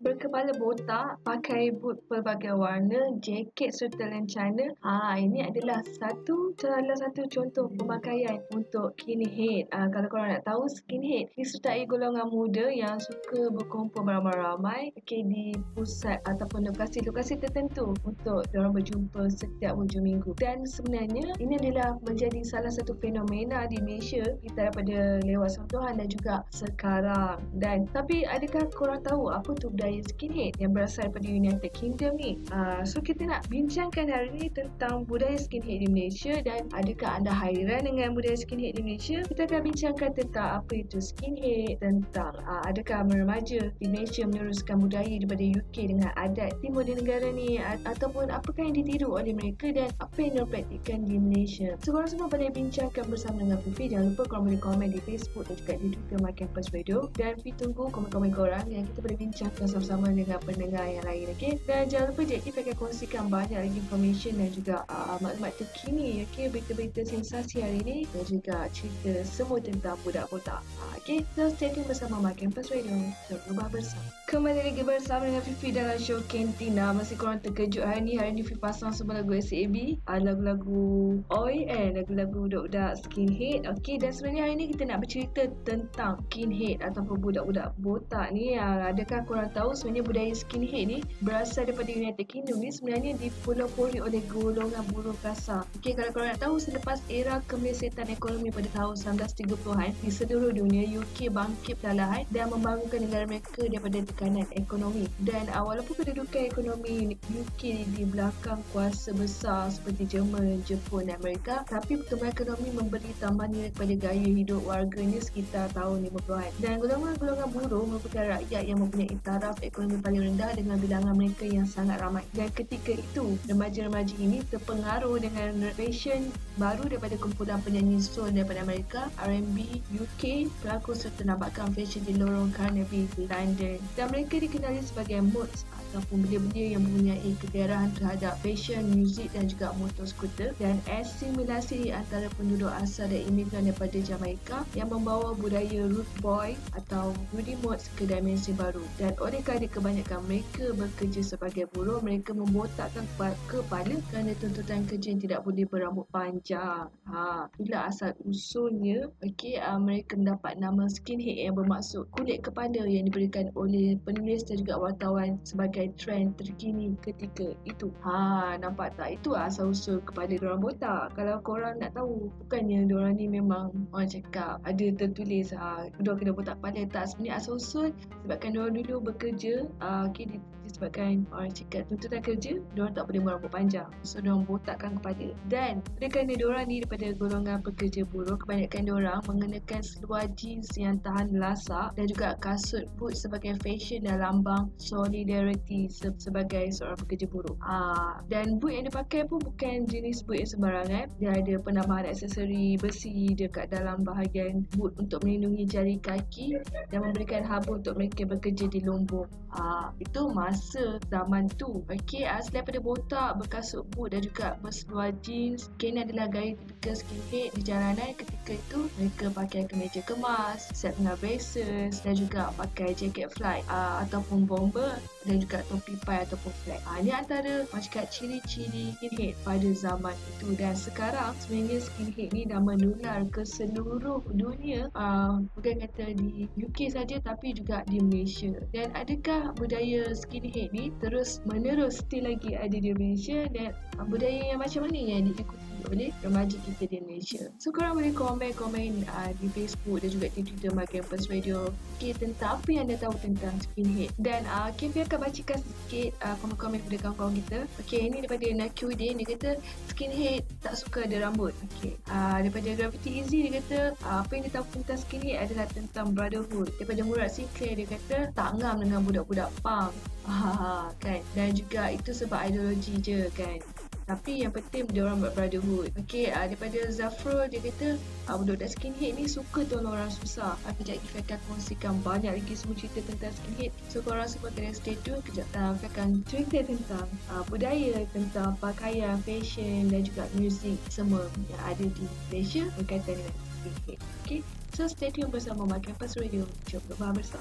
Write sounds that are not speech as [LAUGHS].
berkepala botak, pakai boot pelbagai warna, jaket serta lencana. Ha, ini adalah satu salah satu contoh pemakaian untuk skinhead. Ha, kalau korang nak tahu, skinhead disertai golongan muda yang suka berkumpul beramai-ramai okay, di pusat ataupun lokasi-lokasi tertentu untuk diorang berjumpa setiap hujung minggu. Dan sebenarnya ini adalah menjadi salah satu fenomena di Malaysia kita daripada lewat sentuhan dan juga sekarang. Dan tapi adakah korang tahu apa tu budaya budaya skinhead yang berasal daripada United Kingdom ni. Uh, so kita nak bincangkan hari ni tentang budaya skinhead di Malaysia dan adakah anda hairan dengan budaya skinhead di Malaysia? Kita akan bincangkan tentang apa itu skinhead, tentang uh, adakah remaja di Malaysia meneruskan budaya daripada UK dengan adat timur di negara ni ataupun apakah yang ditiru oleh mereka dan apa yang dipraktikkan di Malaysia. So korang semua boleh bincangkan bersama dengan Fifi. Jangan lupa korang boleh komen di Facebook dan juga di Twitter My Campus Radio dan Fifi tunggu komen-komen korang yang kita boleh bincangkan bersama dengan pendengar yang lain okay? dan jangan lupa JK akan kongsikan banyak lagi information dan juga uh, maklumat terkini okay? berita-berita sensasi hari ini dan juga cerita semua tentang budak botak uh, okay? so stay tune bersama My Campus Radio berubah bersama kembali lagi bersama dengan Fifi dalam show Kentina masih korang terkejut hari ni. Hari ni Fifi pasang semua lagu SAB uh, lagu-lagu Oi and lagu-lagu budak-budak skinhead. Okay? dan sebenarnya hari ni kita nak bercerita tentang skinhead ataupun budak-budak botak ni. Uh, adakah korang tahu sebenarnya budaya skinhead ni berasal daripada United Kingdom ni? Sebenarnya dipelopori oleh golongan buruh kasar. Okey, kalau korang nak tahu selepas era kemelesetan ekonomi pada tahun 1930-an di seluruh dunia UK bangkit perlahan dan membangunkan negara mereka daripada tekanan ekonomi. Dan uh, walaupun kedudukan ekonomi UK di belakang kuasa besar seperti Jerman, Jepun dan Amerika, tapi pertumbuhan ekonomi memberi tambahan nilai kepada gaya hidup warganya sekitar tahun 50-an. Dan golongan-golongan buruh merupakan rakyat yang mempunyai taraf ekonomi paling rendah dengan bilangan mereka yang sangat ramai. Dan ketika itu, remaja-remaja ini terpengaruh dengan fashion baru daripada kumpulan penyanyi soul daripada Amerika, R&B, UK, pelakon serta nampakkan fashion di lorong Carnaby London. Dan mereka dikenali sebagai mods ataupun belia-belia yang mempunyai kegairahan terhadap fashion, muzik dan juga motor skuter dan asimilasi antara penduduk asal dan imigran daripada Jamaica yang membawa budaya root boy atau Rudy Mods ke dimensi baru. Dan oleh kerana kebanyakan mereka bekerja sebagai buruh, mereka membotakkan kepala kerana tuntutan kerja yang tidak boleh berambut panjang. Ha, itulah asal usulnya okay, uh, mereka mendapat nama skinhead yang bermaksud kulit kepala yang diberikan oleh penulis dan juga wartawan sebagai trend terkini ketika itu. Ha, nampak tak? Itu asal usul kepada orang botak. Kalau korang nak tahu, bukannya orang ni memang orang cakap ada tertulis ha, kedua kena botak pada tak. Sebenarnya asal usul sebabkan orang dulu bekerja uh, okay, disebabkan orang cakap tuntutan kerja, orang tak boleh merambut panjang. So, orang botakkan kepada. Dan kerana orang ni daripada golongan pekerja buruh, kebanyakan orang mengenakan seluar jeans yang tahan lasak dan juga kasut boot sebagai fashion dan lambang solidarity se- sebagai seorang pekerja buruh. Ah, dan boot yang dipakai pun bukan jenis boot yang sembarangan. Dia ada penambahan aksesori besi dekat dalam bahagian boot untuk melindungi jari kaki dan memberikan haba untuk mereka bekerja di lumbung. Ah, itu masa zaman tu. Okey, ah, selain daripada botak, berkasut boot dan juga berseluar jeans, kini adalah gaya tipikal skinhead di jalanan ketika itu mereka pakai kemeja kemas, set dengan braces dan juga pakai jaket flight uh, ataupun bomber dan juga topi pai ataupun flag. Ha, ini antara macam ciri-ciri skinhead pada zaman itu dan sekarang sebenarnya skinhead ni dah menular ke seluruh dunia uh, bukan kata di UK saja tapi juga di Malaysia. Dan adakah budaya skinhead ni terus menerus still lagi ada di Malaysia dan uh, budaya yang macam mana yang diikuti oleh remaja kita di Malaysia. So korang boleh komen-komen uh, di Facebook dan juga di Twitter My Campus Radio okay, tentang apa yang anda tahu tentang skinhead. Dan uh, Kevin akan bacakan sikit uh, komen-komen daripada kawan-kawan kita. Okay, ini daripada Nakyudin. Dia kata skinhead tak suka ada rambut. Okay. Uh, daripada Gravity Easy dia kata uh, apa yang dia tahu tentang skinhead adalah tentang brotherhood. Daripada Murad Sinclair dia kata tak ngam dengan budak-budak punk. Ha, [LAUGHS] kan dan juga itu sebab ideologi je kan tapi yang penting dia orang buat brotherhood. Okey, uh, daripada Zafro dia kata uh, budak-budak skinhead ni suka tolong orang susah. Uh, kejap saya akan kongsikan banyak lagi semua cerita tentang skinhead. So korang semua kena stay tune. Kejap uh, saya akan cerita tentang uh, budaya, tentang pakaian, fashion dan juga muzik semua yang ada di Malaysia berkaitan dengan skinhead. Okey, so stay tune bersama My Campus Radio. Jom bersama bersama.